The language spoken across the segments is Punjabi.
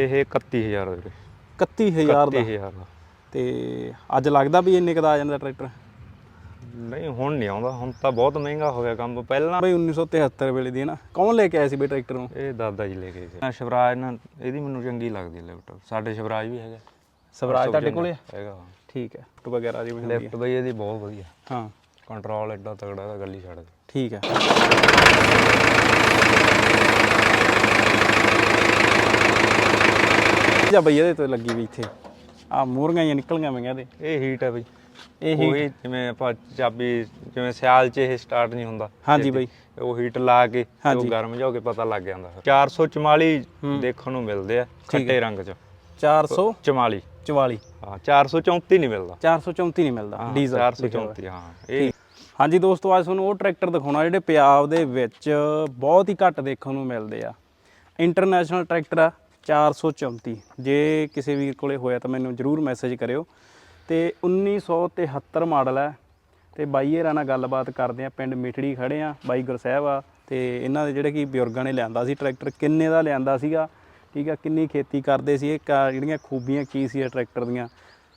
ਇਹ 31000 ਰੁਪਏ 31000 ਦਾ? 31000 ਦਾ। ਤੇ ਅੱਜ ਲੱਗਦਾ ਵੀ ਇੰਨੇ ਕੁ ਦਾ ਆ ਜਾਂਦਾ ਟਰੈਕਟਰ? ਨਹੀਂ ਹੁਣ ਨਹੀਂ ਆਉਂਦਾ। ਹੁਣ ਤਾਂ ਬਹੁਤ ਮਹਿੰਗਾ ਹੋ ਗਿਆ ਕੰਮ। ਪਹਿਲਾਂ ਬਈ 1973 ਵੇਲੇ ਦੀ ਹੈ ਨਾ। ਕੌਣ ਲੈ ਕੇ ਆਇਆ ਸੀ ਬਈ ਟਰੈਕਟਰ ਨੂੰ? ਇਹ ਦਾਦਾ ਜੀ ਲੈ ਕੇ ਗਏ ਸੀ। ਨਾ ਸ਼ਿਵਰਾਜ ਨਾਲ ਇਹਦੀ ਮੈਨੂੰ ਚੰਗੀ ਲੱਗਦੀ ਲੈਪਟਾਪ। ਸਾਡੇ ਸ਼ਿਵਰਾਜ ਵੀ ਹੈਗਾ। ਸਵਰਾਜ ਤੁਹਾਡੇ ਕੋਲੇ? ਹੈਗਾ। ਠੀਕ ਹੈ। ਟੂ ਵਗੈਰਾ ਹੈ। ਲੈਫਟ ਬਈ ਇਹਦੀ ਬਹੁਤ ਵਧੀਆ। ਹਾਂ। ਕੰਟਰੋਲ ਐਡਾ ਤਗੜਾ ਦਾ ਗੱਲ ਛੱਡ ਦੇ ਠੀਕ ਹੈ। ਜਾ ਬਈ ਇਹਦੇ ਤੋਂ ਲੱਗੀ ਵੀ ਇੱਥੇ। ਆ ਮੂਰਗਾਂ ਹੀ ਨਿਕਲੀਆਂ ਮਈਆਂ ਇਹਦੇ। ਇਹ ਹੀਟ ਹੈ ਬਈ। ਇਹ ਇਹ ਹੀ ਜਿਵੇਂ ਆਪਾਂ ਚਾਬੀ ਜਿਵੇਂ ਸਿਆਲ 'ਚ ਇਹ ਸਟਾਰਟ ਨਹੀਂ ਹੁੰਦਾ। ਹਾਂਜੀ ਬਈ। ਉਹ ਹੀਟ ਲਾ ਕੇ ਉਹ। ਗਰਮ ਜਾ ਕੇ ਪਤਾ ਲੱਗ ਜਾਂਦਾ ਫਿਰ। 444 ਦੇਖਣ ਨੂੰ ਮਿਲਦੇ ਆ ਖੱਟੇ ਰੰਗ 'ਚ। 444 44 ਹਾਂ 434 ਨਹੀਂ ਮਿਲਦਾ। 434 ਨਹੀਂ ਮਿਲਦਾ। ਡੀਜ਼ਲ 434 ਹਾਂ ਇਹ ਹਾਂਜੀ ਦੋਸਤੋ ਅੱਜ ਤੁਹਾਨੂੰ ਉਹ ਟਰੈਕਟਰ ਦਿਖਾਉਣਾ ਜਿਹੜੇ ਪੰਜਾਬ ਦੇ ਵਿੱਚ ਬਹੁਤ ਹੀ ਘੱਟ ਦੇਖਣ ਨੂੰ ਮਿਲਦੇ ਆ। ਇੰਟਰਨੈਸ਼ਨਲ ਟਰੈਕਟਰ ਆ। 434 ਜੇ ਕਿਸੇ ਵੀਰ ਕੋਲੇ ਹੋਇਆ ਤਾਂ ਮੈਨੂੰ ਜਰੂਰ ਮੈਸੇਜ ਕਰਿਓ। ਤੇ 1973 ਮਾਡਲ ਹੈ। ਤੇ ਬਾਈ ਹਰਾਂ ਨਾਲ ਗੱਲਬਾਤ ਕਰਦੇ ਆ ਪਿੰਡ ਮਿਠੜੀ ਖੜੇ ਆ ਬਾਈ ਗੁਰਸਹਿਬ ਆ। ਤੇ ਇਹਨਾਂ ਦੇ ਜਿਹੜੇ ਕਿ ਬਜ਼ੁਰਗਾਂ ਨੇ ਲਿਆਂਦਾ ਸੀ ਟਰੈਕਟਰ ਕਿੰਨੇ ਦਾ ਲਿਆਂਦਾ ਸੀਗਾ? ਠੀਕ ਆ, ਕਿੰਨੀ ਖੇਤੀ ਕਰਦੇ ਸੀ? ਇਹ ਕਾ- ਜਿਹੜੀਆਂ ਖੂਬੀਆਂ ਕੀ ਸੀ ਇਹ ਟਰੈਕਟਰ ਦੀਆਂ?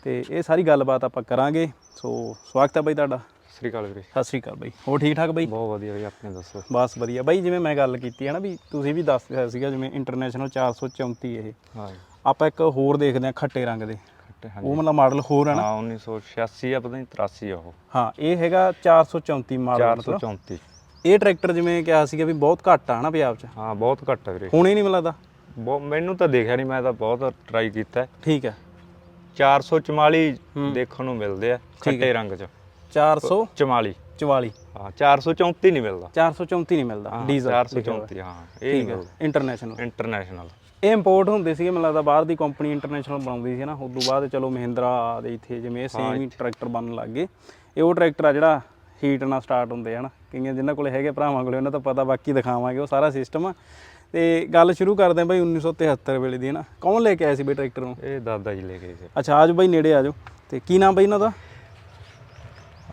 ਤੇ ਇਹ ਸਾਰੀ ਗੱਲਬਾਤ ਆਪਾਂ ਕਰਾਂਗੇ। ਸੋ ਸਵਾਗਤ ਹੈ ਬਾਈ ਤੁਹਾਡਾ। ਸ੍ਰੀ ਅਕਾਲ ਵੀਰੇ। ਸਤਿ ਸ਼੍ਰੀ ਅਕਾਲ ਬਾਈ। ਹੋਰ ਠੀਕ ਠਾਕ ਬਾਈ? ਬਹੁਤ ਵਧੀਆ ਬਈ ਆਪਣੇ ਦੱਸੋ? ਬਸ ਵਧੀਆ। ਬਾਈ ਜਿਵੇਂ ਮੈਂ ਗੱਲ ਕੀਤੀ ਹੈ ਨਾ ਵੀ ਤੁਸੀਂ ਵੀ ਦੱਸ ਰਿਹਾ ਸੀਗਾ ਜਿਵੇਂ ਇੰਟਰਨੈਸ਼ਨਲ 434 ਇਹ। ਹਾਂ। ਆਪਾਂ ਇੱਕ ਹੋਰ ਦੇਖਦੇ ਹਾਂ ਖੱਟੇ ਰੰਗ ਦੇ। ਖੱਟੇ ਉਹ ਮਤਲਬ ਮਾਡਲ ਹੋਰ ਹੈ ਨਾ? ਹਾਂ 1986 ਆ ਪਤਾ ਨਹੀਂ 83 ਆ ਉਹ। ਹਾਂ ਇਹ ਹੈਗਾ 434 ਮਾਡਲ ਮਤਲਬ। 434 ਇਹ ਟਰੈਕਟਰ ਜਿਵੇਂ ਕਿਹਾ ਸੀਗਾ ਵੀ ਬਹੁਤ ਘੱਟ ਆ ਨਾ ਪੰਜਾਬ 'ਚ। ਹਾਂ ਬਹੁਤ ਘੱਟ ਆ ਵੀਰੇ। ਹੁਣ ਹੀ ਨਹੀਂ ਮਿਲਦਾ ਮੈਨੂੰ ਤਾਂ ਦੇਖਿਆ ਨਹੀਂ ਮੈਂ ਤਾਂ ਬਹੁਤ ਟਰਾਈ ਕੀਤਾ। ਠੀਕ ਹੈ। 444 ਦੇਖਣ ਨੂੰ ਮਿਲਦੇ ਆ ਖੱਟੇ ਰੰਗ 'ਚ। 444 44 ਹਾਂ 434 ਨਹੀਂ ਮਿਲਦਾ। 434 ਨਹੀਂ ਮਿਲਦਾ। ਡੀਜ਼ਲ 434 ਹਾਂ ਇਹ ਨਹੀਂ ਮਿਲਦਾ। ਇੰਟਰਨੈਸ਼ਨਲ ਇੰਟਰਨੈਸ਼ਨਲ ਇਹ ਇੰਪੋਰਟ ਹੁੰਦੇ ਸੀਗੇ ਮੈਨੂੰ ਲੱਗਦਾ ਬਾਹਰ ਦੀ ਕੰਪਨੀ ਇੰਟਰਨੈਸ਼ਨਲ ਬਣਾਉਂਦੀ ਸੀ ਨਾ। ਉਸ ਤੋਂ ਬਾਅਦ ਚਲੋ ਮਹਿੰਦਰਾ ਦੇ ਇੱਥੇ ਜਿਵੇਂ ਸੇਮ ਹੀ ਟਰੈਕਟਰ ਬਣਨ ਲੱਗ ਗਏ। ਇਹ ਉਹ ਟਰੈਕਟਰ ਆ ਜਿਹੜਾ ਹੀਟ ਨਾਲ ਸਟਾਰਟ ਹੁੰਦੇ ਹਨ ਕਈਆਂ ਜਿਨ੍ਹਾਂ ਕੋਲੇ ਹੈਗੇ ਭਰਾਵਾਂ ਕੋਲੇ ਉਹਨਾਂ ਤੋਂ ਪਤਾ ਬਾਕੀ ਦਿਖਾਵਾਂਗੇ ਉਹ ਸਾਰਾ ਸਿਸਟਮ ਤੇ ਗੱਲ ਸ਼ੁਰੂ ਕਰਦੇ ਹਾਂ ਬਾਈ 1973 ਵੇਲੇ ਦੀ ਹੈ ਨਾ। ਕੌਣ ਲੈ ਕੇ ਆਇਆ ਸੀ ਬਈ ਟਰੈਕਟਰ ਨੂੰ? ਇਹ ਦਾਦਾ ਜੀ ਲੈ ਕੇ ਗਏ ਸੀ। ਅੱਛਾ ਆਜੋ ਬਾਈ ਨੇੜੇ ਆਜੋ ਤੇ ਕੀ ਨਾਮ ਬਾਈ ਇਹਨਾਂ ਦਾ?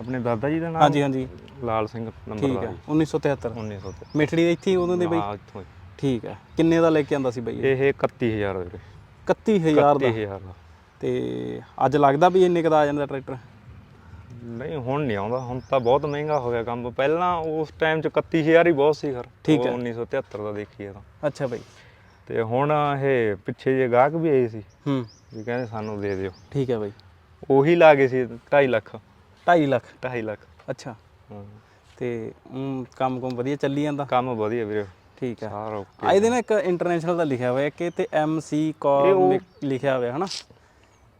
ਆਪਣੇ ਦਾਦਾ ਜੀ ਦਾ ਨਾਮ? ਹਾਂਜੀ ਹਾਂਜੀ। ਲਾਲ ਸਿੰਘ ਠੀਕ ਹੈ 1973 1900 ਤੇ ਮਿਠੜੀ ਦੇ ਇੱਥੇ ਹੀ ਉਦੋਂ ਦੇ ਬਾਈ? ਹਾਂ ਇੱਥੋਂ ਹੀ। ਠੀਕ ਹੈ ਕਿੰਨੇ ਦਾ ਲੈ ਕੇ ਆਂਦਾ ਸੀ ਬਾਈ ਇਹ? ਇਹ 31000 ਰੁਪਏ 31000 ਦਾ? 31000 ਦਾ। ਤੇ ਅੱਜ ਲੱਗਦਾ ਵੀ ਇੰਨੇ ਕੁ ਦਾ ਆ ਜਾਂਦਾ ਟਰੈਕਟਰ? ਨਹੀਂ ਹੁਣ ਨਹੀਂ ਆਉਂਦਾ। ਹੁਣ ਤਾਂ ਬਹੁਤ ਮਹਿੰਗਾ ਹੋ ਗਿਆ ਕੰਮ। ਪਹਿਲਾਂ ਉਸ ਟਾਈਮ ਚ 31000 ਹੀ ਬਹੁਤ ਸੀ ਖਰ ਠੀਕ ਹੈ। 1973 ਦਾ ਦੇਖੀਏ ਤਾਂ। ਅੱਛਾ ਬਾਈ। ਤੇ ਹੁਣ ਇਹ ਪਿੱਛੇ ਜੇ ਗਾਹਕ ਵੀ ਆਏ ਸੀ। ਹੂੰ। ਵੀ ਕਹਿੰਦੇ ਸਾਨੂੰ ਦੇ ਦਿਓ। ਠੀਕ ਹੈ ਬਾਈ। ਉਹੀ ਲਾ ਗਏ ਸੀ 2.5 ਲੱਖ। 2.5 ਲੱਖ? 2.5 ਲੱਖ। ਅੱਛਾ। ਹਾਂ। ਤੇ ਊਂ ਕੰਮ ਕੰਮ ਵਧੀਆ ਚੱਲੀ ਜਾਂਦਾ? ਕੰਮ ਵਧੀਆ ਵੀਰੇ। ਠੀਕ ਹੈ। ਸਾਰਾ ਆ okay। ਇਹਦੇ ਨਾਲ ਇੱਕ ਇੰਟਰਨੈਸ਼ਨਲ ਦਾ ਲਿਖਿਆ ਹੋਇਆ ਕਿ ਤੇ ਐਮਸੀ ਕੌਰ ਲਿਖਿਆ ਹੋਇਆ ਹਨਾ?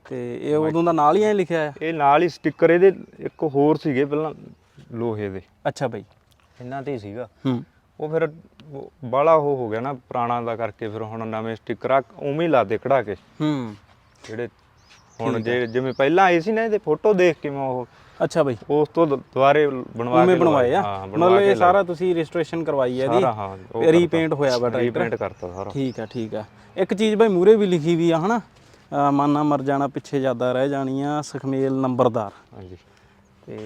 ਤੇ ਇਹ ਉਦੋਂ ਦਾ ਨਾਲ ਹੀ ਐ ਲਿਖਿਆ ਆ ਇਹ ਨਾਲ ਹੀ ਸਟicker ਇਹਦੇ ਇੱਕ ਹੋਰ ਸੀਗੇ ਪਹਿਲਾਂ ਲੋਹੇ ਦੇ। ਅੱਛਾ ਬਾਈ। ਇਹਨਾਂ ਤੇ ਸੀਗਾ। ਹੂੰ। ਉਹ ਫਿਰ ਬਾਲਾ ਉਹ ਹੋ ਗਿਆ ਨਾ ਪੁਰਾਣਾ ਦਾ ਕਰਕੇ ਫਿਰ ਹੁਣ ਨਵੇਂ ਸਟicker ਆ ਉਵੇਂ ਹੀ ਲਾਦੇ ਕਢਾ ਕੇ। ਹੂੰ। ਜਿਹੜੇ ਹੁਣ ਜੇ ਜਿਵੇਂ ਪਹਿਲਾਂ ਆਏ ਸੀ ਨਾ ਇਹਦੇ ਫੋਟੋ ਦੇਖ ਕੇ ਮੈਂ ਉਹ ਅੱਛਾ ਬਾਈ। ਉਸ ਤੋਂ ਦੁਬਾਰੇ ਬਣਵਾ ਉਵੇਂ ਕੇ ਬਣਵਾਏ ਆ? ਹਾਂ ਬਣਵਾ ਮਤਲਬ ਕੇ ਇਹ ਸਾਰਾ ਤੁਸੀਂ ਰਜਿਸਟ੍ਰੇਸ਼ਨ ਕਰਵਾਈ ਹੈ ਸਾਰਾ ਹਾਂ ਉਹ ਇਹਦੀ ਰੀਪੇਂਟ ਹੋਇਆ ਵਾ ਟਰੈਕਟਰ। ਰੀਪੇਂਟ ਕਰਤਾ ਸਾਰਾ। ਠੀਕ ਆ ਠੀਕ ਆ। ਇੱਕ ਚੀਜ਼ ਬਾਈ ਮੂਰੇ ਵੀ ਲਿਖੀ ਵੀ ਆ ਹਨਾ? ਅਹ ਮਾਨਾ ਮਰ ਜਾਣਾ ਪਿੱਛੇ ਜ਼ਿਆਦਾ ਰਹਿ ਜਾਣੀ ਆ ਸਖਮੇਲ ਨੰਬਰਦਾਰ। ਹਾਂਜੀ। ਤੇ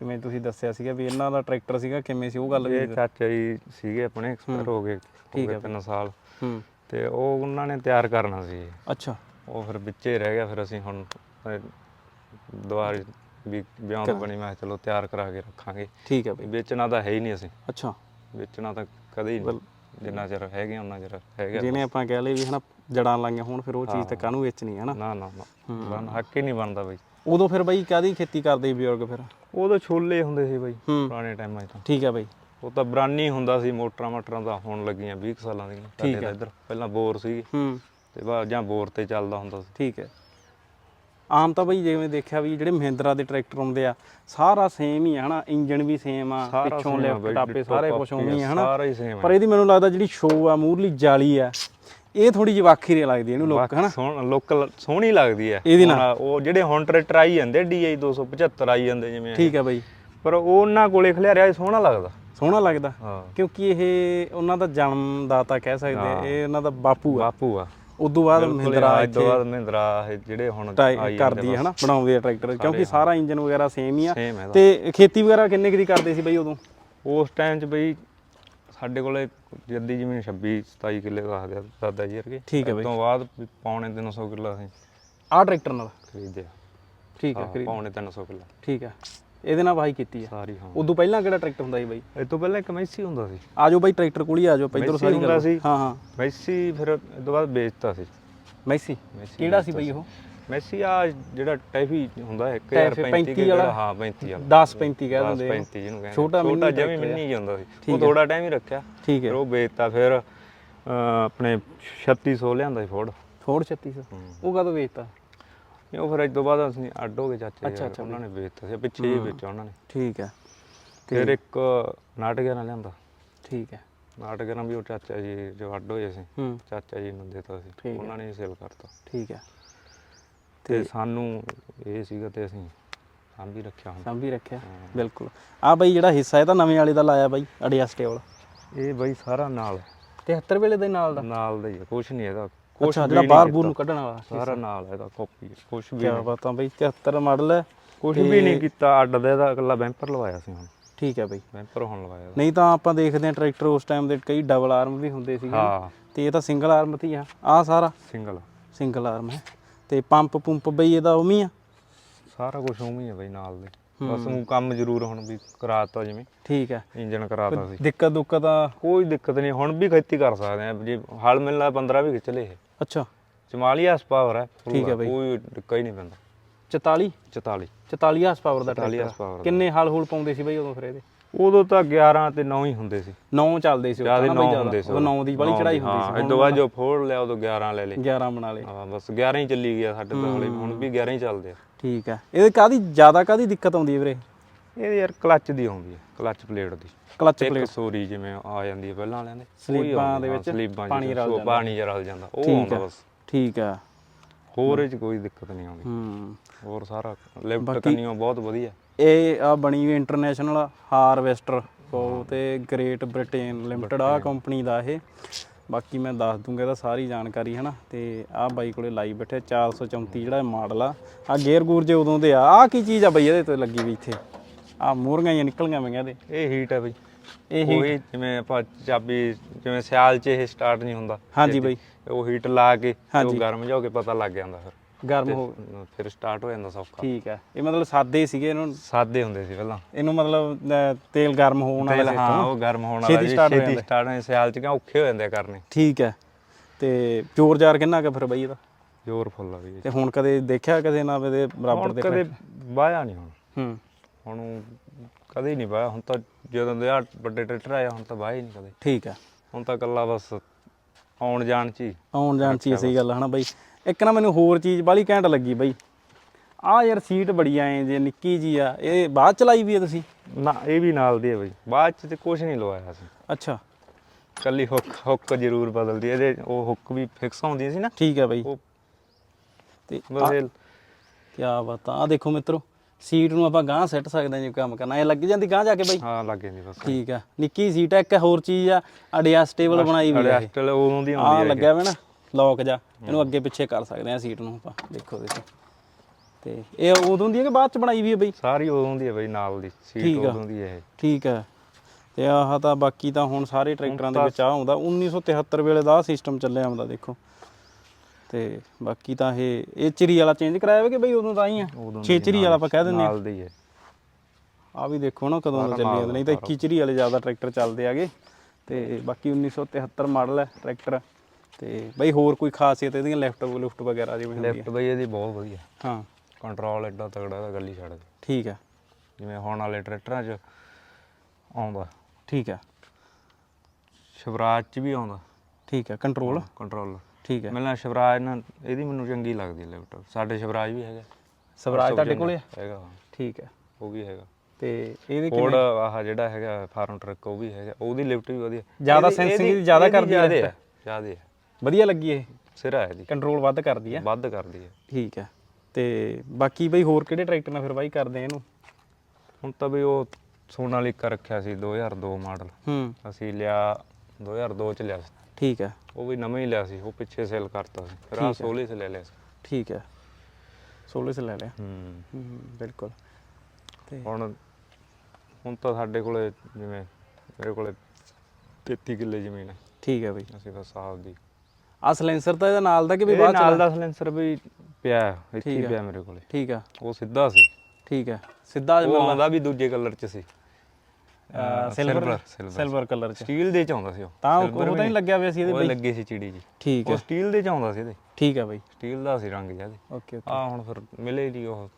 ਜਿਵੇਂ ਤੁਸੀਂ ਦੱਸਿਆ ਸੀਗਾ ਵੀ ਇਹਨਾਂ ਦਾ ਟਰੈਕਟਰ ਸੀਗਾ ਕਿਵੇਂ ਸੀ ਉਹ ਗੱਲ ਵੀ? ਇਹ ਚਾਚਾ ਜੀ ਸੀਗੇ ਆਪਣੇ ਐਕਸਪਾਇਰ ਹੋ। ਗਏ ਹੋ ਗਏ ਤਿੰਨ ਸਾਲ। ਹੂੰ। ਤੇ ਉਹ ਉਹਨਾਂ ਨੇ ਤਿਆਰ ਕਰਨਾ ਸੀ। ਅੱਛਾ। ਉਹ ਫਿਰ ਵਿੱਚੇ ਰਹਿ ਗਿਆ ਫਿਰ ਅਸੀਂ ਹੁਣ ਅਹ, ਦੁਬਾਰੇ ਵੀ ਵਿਆਹ ਤੋਂ ਬਣੀ ਮੈਂ ਕਿਹਾ ਚਲੋ ਤਿਆਰ ਕਰਾ ਕੇ ਰੱਖਾਂਗੇ। ਠੀਕ ਆ ਬਾਈ। ਵੇਚਣਾ ਤਾਂ ਹੈ ਹੀ ਨਹੀਂ ਅਸੀਂ। ਅੱਛਾ। ਵੇਚਣਾ ਤਾਂ ਕਦੇ ਹੀ ਨਹੀਂ। ਜਿੰਨਾ ਚਿਰ ਹੈਗੇ ਉਹਨਾਂ ਚਿਰ ਹੈਗਾ ਜਿਹਨੇ ਆਪਾਂ ਕਹਿ ਲਏ ਵੀ ਹਨਾ ਜੜਾਂ ਲਾਈਆਂ ਹੁਣ ਫਿਰ ਉਹ ਚੀਜ਼ ਤਾਂ ਕਾਹਨੂੰ ਵੇਚਣੀ ਹੈ ਨਾ ਨਾ ਨਾ। ਨਾ ਬਣ ਹੱਕ ਹੀ ਨਹੀਂ ਬਣਦਾ ਬਈ। ਉਦੋਂ ਫਿਰ ਬਾਈ ਕਾਦੀ ਖੇਤੀ ਕਰਦੇ ਸੀ ਬਜ਼ੁਰਗ ਫਿਰ? ਉਦੋਂ ਛੋਲੇ ਹੁੰਦੇ ਸੀ ਬਈ ਹੂੰ। ਪੁਰਾਣੇ ਟਾਈਮਾਂ 'ਚ ਤਾਂ। ਠੀਕ ਆ ਬਾਈ। ਉਹ ਤਾਂ ਬਰਾਨੀ ਹੁੰਦਾ ਸੀ ਮੋਟਰਾਂ ਮਟਰਾਂ ਦਾ ਹੁਣ ਲੱਗੀਆਂ 20 ਕੁ ਸਾਲਾਂ ਦੀਆਂ। ਸਾਡੇ ਇੱਧਰ ਪਹਿਲਾਂ ਬੋਰ ਸੀ ਹੂੰ। ਤੇ ਬਾਅਦ ਜਾਂ ਬੋਰ ਤੇ ਚੱਲਦਾ ਹੁੰਦਾ ਸੀ। ਠੀਕ ਹੈ ਆਮ ਤਾਂ ਬਈ ਜਿਵੇਂ ਦੇਖਿਆ ਵੀ ਜਿਹੜੇ ਮਹਿੰਦਰਾ ਦੇ ਟਰੈਕਟਰ ਹੁੰਦੇ ਆ ਸਾਰਾ ਸੇਮ ਹੀ ਆ ਹਨਾ? ਇੰਜਨ ਵੀ ਸੇਮ ਆ ਪਿੱਛੋਂ ਆ ਲਿਫਟ ਟਾਪੇ ਸਾਰੇ ਕੁਝ ਉਵੇਂ ਹੀ ਆ ਹਨਾ? ਸਾਰਾ ਹੀ ਸੇਮ ਪਰ ਇਹਦੀ ਮੈਨੂੰ ਲੱਗਦਾ ਜਿਹੜੀ ਸ਼ੋ ਆ ਮੂਰਲੀ ਜਾਲੀ ਆ ਇਹ ਥੋੜੀ ਜਿਹੀ ਵੱਖਰੀ ਜਿਹੀ ਲੱਗਦੀ ਇਹਨੂੰ ਲੋਕ ਹਨਾ? ਲੋਕਲ ਸੋਹਣੀ ਲੱਗਦੀ ਹੈ ਇਹਦੀ ਹੁਣ ਉਹ ਜਿਹੜੇ ਹੁਣ ਟਰੈਕਟਰ ਆਈ ਜਾਂਦੇ DI 275 ਆਈ ਜਾਂਦੇ ਜਿਵੇਂ ਠੀਕ ਹੈ ਬਾਈ। ਪਰ ਉਹ ਉਹਨਾਂ ਕੋਲੇ ਖਲਿਆਰਿਆ ਸੋਹਣਾ ਲੱਗਦਾ। ਸੋਹਣਾ ਲੱਗਦਾ। ਕਿਉਂਕਿ ਇਹ ਉਹਨਾਂ ਦਾ ਜਨਮ ਦਾਤਾ ਕਹਿ ਸਕਦੇ ਆ ਇਹ ਉਹਨਾਂ ਦਾ ਬਾਪੂ ਆ। ਬਾਪੂ ਆ। ਉਦੋਂ ਬਾਅਦ ਮਹਿੰਦਰਾ ਅੱਜ ਤੋਂ ਬਾਅਦ ਮਹਿੰਦਰਾ ਇਹ ਜਿਹੜੇ ਹੁਣ ਟਰਾਈ ਕਰਦੀ ਹੈ ਹਨਾ ਬਣਾਉਂਦੇ ਆ ਟਰੈਕਟਰ ਕਿਉਂਕਿ ਸਾਰਾ ਇੰਜਨ ਵਗੈਰਾ ਸੇਮ ਹੀ ਆ। ਤੇ ਖੇਤੀ ਵਗੈਰਾ ਕਿੰਨੇ ਕੁ ਦੀ ਕਰਦੇ ਸੀ ਬਾਈ ਉਦੋਂ? ਉਸ ਟਾਈਮ 'ਚ ਬਈ ਸਾਡੇ ਕੋਲੇ ਜੱਦੀ ਜ਼ਮੀਨ 26 27 ਕਿੱਲੇ ਦੱਸਦੇ ਆ ਦਾਦਾ ਜੀ ਵਰਗੇ। ਠੀਕ ਹੈ ਇਸ ਬਈ। ਤੋਂ ਬਾਅਦ ਪੌਣੇ 300 ਕਿੱਲਾ ਅਸੀਂ ਆਹ ਟਰੈਕਟਰ ਨਾਲ? ਖਰੀਦਿਆ। ਠੀਕ ਹੈ ਹਾਂ, ਖਰੀਦ ਪੌਣੇ 300 ਕਿੱਲਾ। ਠੀਕ ਹੈ। ਇਹਦੇ ਨਾਲ ਵਾਹੀ ਕੀਤੀ ਆ। ਸਾਰੀ ਹਾਂ। ਉਦੋਂ ਪਹਿਲਾਂ ਕਿਹੜਾ ਟਰੈਕਟਰ ਹੁੰਦਾ ਸੀ ਬਾਈ? ਇਹ ਤੋਂ ਪਹਿਲਾਂ ਇੱਕ ਮੈਸੀ ਹੁੰਦਾ ਸੀ। ਆਜੋ ਬਾਈ ਟਰੈਕਟਰ ਕੋਲ ਹੀ ਆਜੋ ਮੈਸੀ ਸਾਰੀ ਹੁੰਦਾ ਗੱਲ ਸੀ। ਹਾਂ ਹਾਂ। ਮੈਸੀ ਫਿਰ ਇਹ ਤੋਂ ਬਾਅਦ ਵੇਚਤਾ ਸੀ। ਮੈਸੀ? ਮੈਸੀ ਕਿਹੜਾ ਸੀ ਬਾਈ ਉਹ? ਮੈਸੀ ਆ ਜਿਹੜਾ ਟੈਫੀ ਹੁੰਦਾ ਹੈ ਟੈਫੀ 1035 35 ਵਾਲਾ? ਵਾਲਾ। ਹਾਂ 35 ਵਾਲਾ। 10 35 ਕਹਿ ਦਿੰਦੇ ਆ। 35 ਜਿਹਨੂੰ ਕਹਿੰਦੇ ਛੋਟਾ ਮਿੰਨੀ ਛੋਟਾ ਜਿਵੇਂ tractor ਮਿੰਨੀ ਜਾਂਦਾ ਸੀ। ਉਹ। ਥੋੜਾ ਟਾਈਮ ਹੀ ਰੱਖਿਆ। ਠੀਕ ਫਿਰ ਹੈ ਉਹ ਵੇਚਤਾ ਫਿਰ ਅਹ, ਆਪਣੇ 3600 ਲਿਆਂਦਾ ਸੀ ਫੋਰਡ ਫੋਰਡ 3600 ਉਹ ਕਦੋਂ ਵੇਚਤਾ? ਉਹ ਫਿਰ ਅੱਜ ਤੋਂ ਬਾਅਦ ਅਸੀਂ ਅੱਡ ਹੋ ਗਏ ਚਾਚੇ ਅੱਛਾ, ਯਾਰ, ਅੱਛਾ ਉਹਨਾਂ ਨੇ ਵੇਚਤਾ ਸੀ ਪਿੱਛੇ ਹੀ ਵੇਚਿਆ ਉਹਨਾਂ ਨੇ। ਠੀਕ ਹੈ। ਫਿਰ ਇੱਕ ਨਾਟਕ ਨਾਲ ਲਿਆਂਦਾ। ਠੀਕ ਹੈ। ਨਾਟਕ ਨਾਲ ਵੀ ਉਹ ਚਾਚਾ ਜੀ ਜੋ ਅੱਡ ਹੋਏ ਸੀ ਹੂੰ। ਚਾਚਾ ਜੀ ਨੂੰ ਦਿੱਤਾ ਸੀ ਹੈ। ਉਹਨਾਂ ਨੇ ਸੇਲ ਕਰਤਾ। ਠੀਕ ਹੈ। ਤੇ ਸਾਨੂੰ ਇਹ ਸੀਗਾ ਤੇ ਅਸੀਂ ਸਾਂਭੀ ਰੱਖਿਆ ਹੁਣ। ਸਾਂਭੀ ਰੱਖਿਆ। ਬਿਲਕੁਲ। ਆ ਬਾਈ ਜਿਹੜਾ ਹਿੱਸਾ ਇਹ ਤਾਂ ਨਵੇਂ ਵਾਲੇ ਦਾ ਲਾਇਆ ਬਾਈ ਅਡਜਸਟੇਬਲ ਇਹ ਬਈ ਸਾਰਾ ਨਾਲ। 73 ਵੇਲੇ ਦੇ ਨਾਲ ਦਾ? ਨਾਲ ਦਾ ਹੀ ਆ ਕੁਛ ਨਹੀਂ ਇਹਦਾ ਕੁਛ ਅੱਛਾ ਵੀ ਨਹੀਂ ਬਾਹਰ। ਬੂਰ ਨੂੰ ਕੱਢਣ ਵਾਲਾ ਸਾਰਾ ਨਾਲ ਇਹਦਾ ਕਾਪੀ ਕੁਛ ਵੀ ਕੀ ਨਹੀਂ। ਬਾਤਾਂ ਬਾਈ 73 ਮਾਡਲ ਹੈ ਕੁਛ ਵੀ ਨਹੀਂ ਕੀਤਾ ਅੱਡ ਦਾ ਇਹਦਾ ਇਕੱਲਾ ਬੈਂਪਰ ਲਵਾਇਆ ਸੀ ਹੁਣ। ਠੀਕ ਹੈ ਬਾਈ। ਬੈਂਪਰ ਹੁਣ ਲਵਾਇਆ ਇਹਦਾ। ਨਹੀਂ ਤਾਂ ਆਪਾਂ ਦੇਖਦੇ ਹਾਂ ਟਰੈਕਟਰ ਉਸ ਟਾਈਮ ਦੇ ਕਈ ਡਬਲ ਆਰਮ ਵੀ ਹੁੰਦੇ ਸੀਗੇ ਹਾਂ। ਤੇ ਇਹ ਤਾਂ ਸਿੰਗਲ ਆਰਮ ਤੀ ਆ। ਆ ਸਾਰਾ? ਸਿੰਗਲ ਸਿੰਗਲ ਆਰਮ ਹੈ। ਤੇ ਪੰਪ ਪੰਪ ਬਈ ਇਹਦਾ ਹੀ ਆ? ਸਾਰਾ ਕੁਝ ਉਵੇਂ ਹੀ ਆ ਬਈ ਨਾਲ ਦੇ। ਬਸ ਉਹ ਕੰਮ ਜ਼ਰੂਰ ਹੁਣ ਵੀ ਕਰਾਤਾ ਜਿਵੇਂ। ਠੀਕ ਹੈ। ਇੰਜਨ ਕਰਾਤਾ ਸੀ। ਦਿੱਕਤ ਦੁੱਕਤ ਆ? ਕੋਈ ਦਿੱਕਤ ਨਹੀਂ ਹੁਣ ਵੀ ਖੇਤੀ ਕਰ ਸਕਦੇ ਆ ਜੇ ਹਲ ਮਿਲਣਾ 15 ਵੀ ਖਿੱਚ ਲਏ ਇਹ। ਅੱਛਾ। ਚਮਾਲੀ ਹਾਸ ਪਾਵਰ ਹੈ full ਠੀਕ ਹੈ ਬਈ। ਕੋਈ ਦਿੱਕਤ ਹੀ ਨਹੀਂ ਪੈਂਦਾ। 44 44 44 ਹਾਰਸ ਪਾਵਰ ਦਾ 44 ਟਰੈਕਟਰ horsepower ਦਾ। ਕਿੰਨੇ ਹਲ ਹੂਲ ਪਾਉਂਦੇ ਸੀ ਬਈ ਉਦੋਂ ਫਿਰ ਇਹਦੇ? ਉਦੋਂ ਤਾਂ 11 ਤੇ 9 ਹੀ ਹੁੰਦੇ ਸੀ। 9 ਚੱਲਦੇ ਸੀ ਜ਼ਿਆਦਾ ਉਦੋਂ 9 ਨਾ ਬਈ ਹੁੰਦੇ ਸੀ ਉਹ 9 ਦੀ ਨੌ ਚੜਾਈ ਹਾਂ ਹੁੰਦੀ ਇਸ ਤੋਂ ਬਾਅਦ ਜੋ ਫੋੜ ਲਿਆ ਉਦੋਂ 11 ਲੈ ਲਏ। 11 ਬਣਾ ਲਏ। ਹਾਂ ਬਸ 11 ਹੀ ਚੱਲੀ ਗਿਆ ਸਾਡੇ ਤਾਂ ਹਲੇ। ਹੁਣ ਵੀ 11 ਹੀ ਚੱਲਦੇ ਆ। ਠੀਕ ਹੈ। ਇਹਦੇ ਕਾਦੀ ਜ਼ਿਆਦਾ ਕਾਦੀ ਦਿੱਕਤ ਆਉਂਦੀ ਹੈ ਵੀਰੇ? ਇਹ ਯਾਰ ਕਲੱਚ ਦੀ ਆਉਂਦੀ ਹੈ ਕਲੱਚ ਪਲੇਟ ਦੀ। Clutch plate. ਸੋਰੀ ਜਿਵੇਂ ਆ ਜਾਂਦੀ ਹੈ ਪਹਿਲਾਂ ਵਾਲਿਆਂ ਦੇ ਸਲੀਬਾਂ ਦੇ ਵਿੱਚ ਪਾਣੀ ਰਲ ਜਾਂਦਾ। ਪਾਣੀ ਰਲ ਜਾਂਦਾ ਉਹ ਆਉਂਦਾ। ਬਸ। ਠੀਕ ਹੈ। ਹੋਰ ਇਹ ਚ ਕੋਈ ਦਿੱਕਤ ਨਹੀਂ ਆਉਂਦੀ। ਹੂੰ। ਹੋਰ ਸਾਰਾ ਲਿਫਟ ਕੰਨੀਓ ਬਹੁਤ ਵਧੀਆ। ਇਹ ਆ ਬਣੀ ਹੋਈ ਇੰਟਰਨੈਸ਼ਨਲ ਹਾਰਵੈਸਟਰ ਕੋ ਤੇ ਗ੍ਰੇਟ ਬ੍ਰਿਟੇਨ ਲਿਮਟਿਡ ਆ ਕੰਪਨੀ ਦਾ ਇਹ। ਬਾਕੀ ਮੈਂ ਦੱਸ ਦੂੰਗਾ ਇਹਦਾ ਸਾਰੀ ਜਾਣਕਾਰੀ ਹਨਾ। ਤੇ ਆ ਬਾਈ ਕੋਲੇ ਲਾਈ ਬੈਠੇ 434 ਜਿਹੜਾ ਮਾਡਲ ਆ। ਆ ਗੇਅਰ ਗੂਰ ਜੇ ਉਦੋਂ ਦੇ ਆ। ਆ ਕੀ ਚੀਜ਼ ਆ ਬਈ ਇਹਦੇ ਤੇ ਲੱਗੀ ਵੀ ਇੱਥੇ? ਆ ਮੂਹਰੀਆਂ ਜਿਹੀਆਂ ਨਿਕਲੀਆਂ ਪਈਆਂ ਇਹਦੇ। ਇਹ ਹੀਟ ਹੈ ਬਈ। ਇਹ ਉਹੀ ਜਿਵੇਂ ਆਪਾਂ ਚਾਬੀ ਜਿਵੇਂ ਸਿਆਲ 'ਚ ਇਹ ਸਟਾਰਟ ਨਹੀਂ ਹੁੰਦਾ। ਹਾਂਜੀ ਬਈ। ਉਹ ਹੀਟ ਲਾ ਕੇ ਉਹ। ਗਰਮ ਜਾ ਹੋ ਕੇ ਪਤਾ ਲੱਗ ਜਾਂਦਾ ਫਿਰ। ਗਰਮ ਹੋ ਫਿਰ ਸਟਾਰਟ ਹੋ ਜਾਂਦਾ ਸੌਖਾ। ਠੀਕ ਹੈ ਇਹ ਮਤਲਬ ਸਾਦੇ ਸੀਗੇ ਇਹਨੂੰ? ਸਾਦੇ ਹੁੰਦੇ ਸੀ ਪਹਿਲਾਂ। ਇਹਨੂੰ ਮਤਲਬ ਤੇਲ ਗਰਮ ਹੋਣ ਵਾਲਾ ਹਾਂ ਉਹ ਗਰਮ ਹੋਣ ਵਾਲਾ। ਜੀ ਛੇਤੀ ਜਾਂਦਾ। ਸਟਾਰਟ ਹੋਏ ਸਿਆਲ 'ਚ ਕਿਉਂ ਔਖੇ ਹੋ ਜਾਂਦੇ ਕਰਨੇ? ਠੀਕ ਹੈ ਤੇ ਜ਼ੋਰ ਜ਼ਾਰ ਕਿੰਨਾ ਕੁ ਫਿਰ ਬਈ ਇਹਦਾ? ਜ਼ੋਰ ਫੁੱਲ ਆ ਵੀ ਤੇ ਹੁਣ ਕਦੇ ਦੇਖਿਆ ਕਦੇ ਨਾ ਇਹਦੇ ਬਰਾਬਰ ਦੇ ਕਦੇ ਵਾਇਆ ਨਹੀਂ ਹੁਣ। ਹੂੰ। ਹੁਣ ਕਦੇ ਨਹੀਂ ਵਾਇਆ ਹੁਣ ਤਾਂ ਜਦੋਂ ਦੇ ਆ ਵੱਡੇ ਟਰੈਕਟਰ ਆਏ ਹੁਣ ਤਾਂ ਵਾਇਆ ਹੀ ਨਹੀਂ ਕਦੇ। ਠੀਕ ਹੈ ਹੁਣ ਤਾਂ ਇਕੱਲਾ ਬਸ ਆਉਣ ਜਾਣ 'ਚ ਹੀ। ਆਉਣ ਜਾਣ ਚ ਹੀ ਸਹੀ ਗੱਲ ਹਨਾ ਬਈ? ਇੱਕ ਨਾ ਮੈਨੂੰ ਹੋਰ ਚੀਜ਼ ਬਾਲੀ ਘੈਂਟ ਲੱਗੀ ਬਈ। ਆ ਯਾਰ ਸੀਟ ਬੜੀ ਐ ਜੇ ਨਿੱਕੀ ਜੀ ਆ ਇਹ ਬਾਅਦ ਚਲਾਈ ਵੀ ਆ ਤੁਸੀਂ? ਨਾ ਇਹ ਵੀ ਨਾਲ ਦੀ ਹੈ ਬਈ। ਬਾਅਦ 'ਚ ਤੇ ਕੁਝ ਨਹੀਂ ਲਵਾਇਆ ਸੀ ਅੱਛਾ। ਕੱਲੀ ਹੁੱਕ ਹੁੱਕ ਜ਼ਰੂਰ ਬਦਲਦੀ। ਇਹਦੇ ਉਹ ਹੁੱਕ ਵੀ ਫਿਕਸ ਹੁੰਦੀਆਂ ਸੀ ਨਾ। ਠੀਕ ਹੈ ਬਈ। ਤੇ ਬਸ ਕੀ ਬਾਤ ਆ। ਦੇਖੋ ਮਿੱਤਰੋ ਸੀਟ ਨੂੰ ਆਪਾਂ ਗਾਂਹ ਸੈੱਟ ਸਕਦੇ ਹਾਂ ਜੇ ਕੰਮ ਕਰਨਾ ਇਹ ਲੱਗ ਜਾਂਦੀ ਗਾਂਹ ਜਾ ਕੇ ਬਈ? ਹਾਂ ਲੱਗ ਜਾਂਦੀ ਬਸ। ਠੀਕ ਆ ਨਿੱਕੀ ਸੀਟ ਆ ਇੱਕ ਹੋਰ ਚੀਜ਼ ਆ ਐਡਜਸਟੇਬਲ ਬਣਾਈ ਵੀ ਆ ਇਹ। ਅਡਜਸਟਲ ਉਦੋਂ ਦੀ ਆ ਆਉਂਦੀ ਹੈ ਲੱਗਿਆ ਹੋਇਆ ਨਾ ਲੌਕ ਜਾ ਇਹਨੂੰ ਅੱਗੇ ਪਿੱਛੇ ਕਰ ਸਕਦੇ ਆ ਸੀਟ ਨੂੰ ਆਪਾਂ ਦੇਖੋ ਦੇਖੋ। ਤੇ ਇਹ ਉਦੋਂ ਦੀ ਹੈ ਕਿ ਬਾਅਦ ਚ ਬਣਾਈ ਵੀ ਹੈ ਬਈ? ਸਾਰੀ ਉਦੋਂ ਦੀ ਹੈ ਬਈ ਨਾਲ ਦੀ ਸੀਟ ਠੀਕ ਆ। ਉਦੋਂ ਦੀ ਹੈ ਇਹ। ਠੀਕ ਹੈ ਤੇ ਆਹ ਤਾਂ ਬਾਕੀ ਤਾਂ ਹੁਣ ਸਾਰੇ ਟਰੈਕਟਰਾਂ ਦੇ ਵਿੱਚ ਆ ਹੁੰਦਾ 1973 ਵੇਲੇ ਦਾ ਸਿਸਟਮ ਚੱਲਿਆ ਹੁੰਦਾ ਦੇਖੋ। ਤੇ ਬਾਕੀ ਤਾਂ ਇਹ ਇਹ ਚਿਰੀ ਵਾਲਾ ਚੇਂਜ ਕਰਾਇਆ ਵੇ ਕਿ ਬਈ ਉਦੋਂ ਤਾਂ ਹੀ ਆ? ਉਦੋਂ ਛੇ ਚਿਰੀ ਵਾਲਾ ਆਪਾਂ ਕਹਿ ਦਿੰਦੇ ਆ। ਨਾਲ ਦੀ ਹੈ ਆ ਵੀ ਦੇਖੋ ਨਾ ਕਦੋਂ ਦਾ ਚੱਲੀ ਜਾਂਦਾ ਨਹੀਂ ਤਾਂ 21 ਚਿਰੀ ਵਾਲੇ ਜ਼ਿਆਦਾ ਟਰੈਕਟਰ ਚੱਲਦੇ ਆਗੇ। ਤੇ ਬਾਕੀ 1973 ਮਾਡਲ ਹੈ ਟਰੈਕਟਰ। ਤੇ ਬਈ ਹੋਰ ਕੋਈ ਖਾਸੀਅਤ ਇਹਦੀਆਂ ਲੈਫਟ ਲੁਫਟ ਵਗੈਰਾ ਜਿਵੇਂ ਹੁੰਦੀ ਲੈਫਟ ਬਈ ਇਹਦੀ ਬਹੁਤ ਵਧੀਆ। ਹੈ। ਕੰਟਰੋਲ ਐਡਾ ਤਗੜਾ ਦਾ ਗੱਲੀ ਛੱਡ ਦੇ। ਠੀਕ ਹੈ ਜਿਵੇਂ ਹੁਣ ਵਾਲੇ ਟਰੈਕਟਰਾਂ 'ਚ ਆਉਂਦਾ। ਠੀਕ ਹੈ ਸ਼ਿਵਰਾਜ 'ਚ ਵੀ ਆਉਂਦਾ। ਠੀਕ ਹੈ ਕੰਟਰੋਲ ਕੰਟਰੋਲ ਠੀਕ ਹੈ। ਮੈਨੂੰ ਸ਼ਿਵਰਾਜ ਨਾਲ ਇਹਦੀ ਮੈਨੂੰ ਚੰਗੀ ਲੱਗਦੀ ਲੈਫਟ ਸਾਡੇ ਸ਼ਿਵਰਾਜ ਵੀ ਹੈਗਾ। ਸਵਰਾਜ ਤੁਹਾਡੇ ਕੋਲੇ ਆ? ਹੈਗਾ ਹਾਂ, ਠੀਕ ਹੈ। ਉਹ ਵੀ ਹੈਗਾ। ਤੇ ਇਹਦੇ ਫੋਰਡ ਆਹ ਜਿਹੜਾ ਹੈਗਾ ਫਾਰਮ ਟਰੱਕ ਉਹ ਵੀ ਹੈਗਾ। ਉਹਦੀ ਲਿਫਟ ਵੀ ਵਧੀਆ। ਜ਼ਿਆਦਾ ਇਹਦੀ- sensing ਇਹਦੀ- ਦੀ ਜ਼ਿਆਦਾ ਇਹਦੀ ਕਰਦੀ ਹੈ ਜ਼ਿਆਦੇ lift? ਜ਼ਿਆਦੇ ਹੈ। ਵਧੀਆ ਲੱਗੀ ਇਹ? ਸਿਰਾ ਇਹਦੀ। ਕੰਟਰੋਲ ਵੱਧ ਕਰਦੀ ਹੈ? ਵੱਧ ਕਰਦੀ ਹੈ। ਠੀਕ ਹੈ। ਤੇ ਬਾਕੀ ਬਈ ਹੋਰ ਕਿਹੜੇ ਟਰੈਕਟਰ ਨਾਲ ਫਿਰ ਬਾਈ ਕਰਦੇ ਆ ਇਹਨੂੰ? ਹੁਣ ਤਾਂ ਵੀ ਉਹ ਸੋਨਾਲੀਕਾ ਰੱਖਿਆ ਸੀ 2002 ਮਾਡਲ। ਹੂੰ। ਅਸੀਂ ਲਿਆ 2002 ਚ ਲਿਆ ਸੀ। ਠੀਕ ਹੈ। ਉਹ ਵੀ ਨਵਾਂ ਹੀ ਲਿਆ ਸੀ ਉਹ ਪਿੱਛੇ ਸੇਲ ਕਰਤਾ ਸੀ। ਫਿਰ ਆ 16 ਸੇ ਲੈ ਲਿਆ ਸੀ। ਠੀਕ ਹੈ। 16 ਸੇ ਲੈ ਲਿਆ। ਹੂੰ। ਹੂੰ ਬਿਲਕੁਲ। ਤੇ ਹੁਣ ਹੁਣ ਤਾਂ ਸਾਡੇ ਕੋਲੇ ਜਿਵੇਂ ਮੇਰੇ ਕੋਲੇ 33 ਕਿੱਲੇ ਜ਼ਮੀਨ ਹੈ। ਠੀਕ ਹੈ ਬਈ। ਅਸੀਂ ਤਾਂ ਸਾਹਿਬ ਦੀ। ਆ ਸਲੈਂਸਰ ਤਾਂ ਇਹਦਾ ਨਾਲ ਦਾ ਕਿ ਵੀ ਇਹਦੇ ਬਾਅਦ ਨਾਲ ਦਾ ਸਲੈਂਸਰ ਵੀ ਪਿਆ ਹੈ, ਇੱਥੇ ਹੀ ਠੀਕ ਹੈ। ਪਿਆ ਮੇਰੇ ਕੋਲੇ। ਠੀਕ ਆ ਉਹ ਸਿੱਧਾ ਸੀ। ਠੀਕ ਹੈ। ਸਿੱਧਾ ਉਹ ਆਉਂਦਾ ਵੀ ਦੂਜੇ ਕਲਰ ਚ ਸੀ। ਸਿਲਵਰ ਸਿਲਵਰ ਕਲਰ ਚ। ਸਟੀਲ ਦੇ ਚ ਆਉਂਦਾ ਸੀ ਉਹ। ਤਾਂ ਉਹ ਉਹ ਤਾਂ ਨਹੀਂ। ਲੱਗਿਆ ਹੋਇਆ ਸੀ ਇਹਦੇ ਉਹ ਬਈ। ਲੱਗੇ ਸੀ ਚਿੜੀ ਜੀ ਠੀਕ ਉਹ ਹੈ। ਸਟੀਲ ਦੇ ਚ ਆਉਂਦਾ ਸੀ ਇਹਦੇ। ਠੀਕ ਹੈ ਬਈ। ਸਟੀਲ ਦਾ ਸੀ ਰੰਗ ਜਿਹਾ ਇਹਦੇ। Okay okay. ਆ ਹੁਣ ਫਿਰ ਮਿਲੇ ਨਹੀਂ ਉਹ।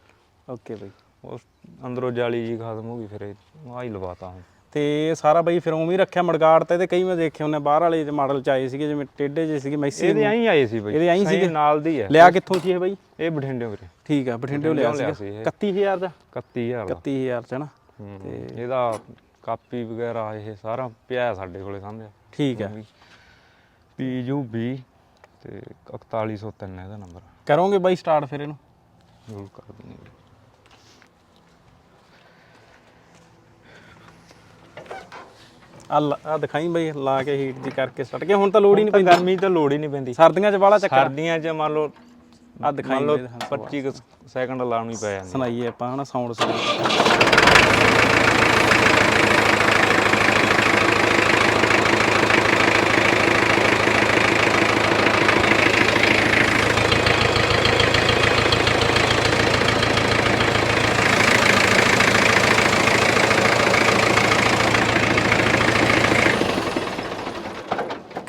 ਓਕੇ ਬਈ। ਉਹ ਅੰਦਰੋਂ ਜਾਲੀ ਜੀ ਖਤਮ ਹੋ ਗਈ ਫਿਰ ਇਹ ਆ ਹੀ ਲਵਾਤਾ ਹੁਣ। ਤੇ ਸਾਰਾ ਬਈ ਫਿਰ ਉਵੇਂ ਹੀ ਰੱਖਿਆ ਮੜਗਾੜ ਤੇ ਤੇ ਕਈ ਮੈਂ ਦੇਖੇ ਉਹਨੇ ਬਾਹਰ ਵਾਲੇ ਮਾਡਲ ਚ ਆਏ ਸੀਗੇ ਜਿਵੇਂ ਟੇਡੇ ਜਿਹੇ ਸੀਗੇ ਮੈਸੀ ਇਹਦੇ ਆਈ ਆਏ ਸੀ ਬਈ। ਇਹਦੇ ਸਹੀ ਸੀਗੇ? ਨਾਲ ਦੀ ਹੈ। ਲਿਆ ਕਿੱਥੋਂ ਸੀ ਇਹ ਬਈ? ਇਹ ਬਠਿੰਡੇ ਵੀਰੇ। ਠੀਕ ਆ ਬਠਿੰਡੇੋਂ ਲਿਆ ਸੀ ਇਹ। 31000 ਦਾ। 31000 ਦਾ। 31000 ਚ ਨਾ। ਹੂੰ। ਇਹਦਾ ਕਾਪੀ ਵਗੈਰਾ ਇਹ ਸਾਰਾ ਪਿਆ ਹੈ ਸਾਡੇ ਕੋਲੇ ਸਾਹਮਣੇ ਠੀਕ ਹੈ। PUB ਤੇ 4103 ਇਹਦਾ ਨੰਬਰ ਕਰੋਗੇ ਬਾਈ ਸਟਾਰਟ ਫਿਰ ਇਹਨੂੰ? ਜ਼ਰੂਰ ਕਰ ਦਿੰਦੇ ਹਾਂ। ਆ ਆ ਦਿਖਾਈ ਬਈ ਲਾ ਕੇ ਹੀਟ ਜੀ ਕਰਕੇ ਸਟ ਕੇ ਹੁਣ ਤਾਂ ਲੋੜ ਹੀ ਨਹੀਂ ਪੈਂਦੀ। ਗਰਮੀ ਤਾਂ ਲੋੜ ਹੀ ਨਹੀਂ ਪੈਂਦੀ। ਸਰਦੀਆਂ ਚ ਵਾਲਾ ਚੱਕਰ। ਸਰਦੀਆਂ 'ਚ ਮੰਨ ਲਓ ਆ ਦਿਖਾਈ ਮੰਨ ਲਓ ਬਈ ਦਿਖਾ 25 ਕੁ ਸੈਕਿੰਡ ਲਾਉਣ ਹੀ ਪੈ ਜਾਂਦੇ। ਸੁਣਾਈਏ ਆਪਾਂ ਹਨਾ ਸਾਊਂਡ ਸੁਣ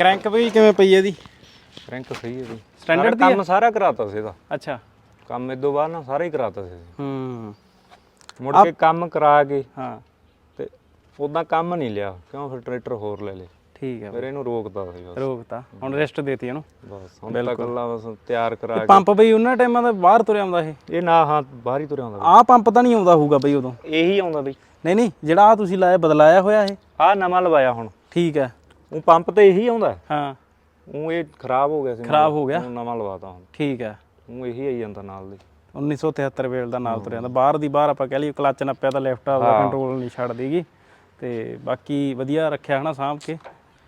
ਕ੍ਰੈਂਕ ਵੀ ਕਿਵੇਂ ਪਈ ਇਹਦੀ? ਰੈਂਕ ਸਹੀ ਹੈ ਬਈ Standard ਸਾਰਾ ਕੰਮ ਸਾਰਾ ਕਰਾਤਾ ਸੀ ਇਹਦਾ। ਅੱਛਾ। ਕੰਮ ਇਦੋਂ ਬਾਅਦ ਨਾ ਸਾਰਾ ਹੀ ਕਰਾਤਾ ਸੀ ਹੂੰ। ਮੁੜ ਕੇ ਕੰਮ ਕਰਾ ਕੇ ਹਾਂ। ਤੇ ਉਦਾਂ ਕੰਮ ਨਹੀਂ ਲਿਆ ਕਿਉਂ ਫਿਰ ਟਰੈਕਟਰ ਹੋਰ ਲੈ ਲੇ ਠੀਕ ਹੈ ਫਿਰ ਇਹਨੂੰ ਰੋਕਦਾ ਸੀ ਬਸ। ਰੋਕਤਾ। ਹੁਣ ਰੈਸਟ ਦੇਤੀ ਇਹਨੂੰ। ਬਸ ਹੁਣ ਤਾਂ ਕੱਲਾ ਬਸ ਤਿਆਰ ਕਰਾ ਕੇ। ਪੰਪ ਬਈ ਉਹਨਾਂ ਟਾਈਮਾਂ ਦਾ ਬਾਹਰ ਤੁਰਿਆ ਆਉਂਦਾ ਇਹ। ਇਹ ਨਾ ਹਾਂ ਬਾਹਰ ਹੀ ਤੁਰਿਆ ਹੁੰਦਾ ਆਹ ਪੰਪ ਤਾਂ ਨਹੀਂ ਆਉਂਦਾ ਹੋਊਗਾ ਬਈ ਉਦੋਂ। ਇਹੀ ਆਉਂਦਾ ਬਈ। ਨਹੀਂ ਨਹੀਂ ਜਿਹੜਾ ਆ ਤੁਸੀਂ ਲਾਇਆ ਬਦਲਾਇਆ ਹੋਇਆ ਇਹ? ਆਹ ਨਵਾਂ ਲਵਾਇਆ ਹੁਣ। ਠੀਕ ਹੈ। ਉਹ ਪੰਪ ਤੇ ਇਹੀ ਆਉਂਦਾ ਹਾਂ। ਉਹ ਇਹ ਖਰਾਬ ਹੋ ਗਿਆ ਸੀ। ਖਰਾਬ ਹੋ ਗਿਆ? ਉਹ ਨਵਾਂ ਲਵਾਤਾ ਹੁਣ। ਠੀਕ ਹੈ। ਉਹ ਇਹੀ ਆਈ ਜਾਂਦਾ ਨਾਲ ਦੇ। 1973 ਵੇਲ ਦਾ ਨਾਲ ਤੁਰਿਆ ਆਉਂਦਾ ਬਾਹਰ ਦੀ ਬਾਹਰ ਆਪਾਂ ਕਹਿ ਲਈਏ ਕਲੱਚ ਨੱਪਿਆ ਤਾਂ ਲੈਫਟ ਆਪਦਾ ਕੰਟਰੋਲ ਨਹੀਂ ਛੱਡ ਦੇਗੀ ਤੇ ਬਾਕੀ ਵਧੀਆ ਰੱਖਿਆ ਹਨਾ ਸਾਂਭ ਕੇ।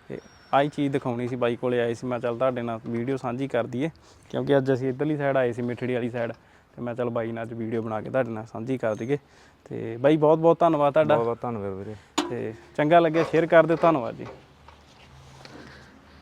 ਤੇ ਆਹੀ ਚੀਜ਼ ਦਿਖਾਉਣੀ ਸੀ ਬਾਈ ਕੋਲੇ ਆਏ ਸੀ। ਮੈਂ ਚੱਲ ਤੁਹਾਡੇ ਨਾਲ ਵੀਡੀਓ ਸਾਂਝੀ ਕਰ ਦਈਏ। ਕਿਉਂਕਿ ਅੱਜ ਅਸੀਂ ਇਧਰਲੀ ਸਾਈਡ ਆਏ ਸੀ ਮਿੱਠੜੀ ਵਾਲੀ ਸਾਈਡ ਤੇ ਮੈਂ ਚੱਲ ਬਾਈ ਨਾਲ ਅੱਜ ਵੀਡੀਓ ਬਣਾ ਕੇ ਤੁਹਾਡੇ ਨਾਲ ਸਾਂਝੀ ਕਰ ਦਈਏ। ਤੇ ਬਾਈ ਬਹੁਤ ਬਹੁਤ ਧੰਨਵਾਦ ਤੁਹਾਡਾ। ਬਹੁਤ ਬਹੁਤ ਧੰਨਵਾਦ ਵੀਰੇ। ਤੇ ਚੰਗਾ ਲੱਗਿਆ। ਸ਼ੇਅਰ ਕਰ ਦਿਓ। ਧੰਨਵਾਦ ਜੀ।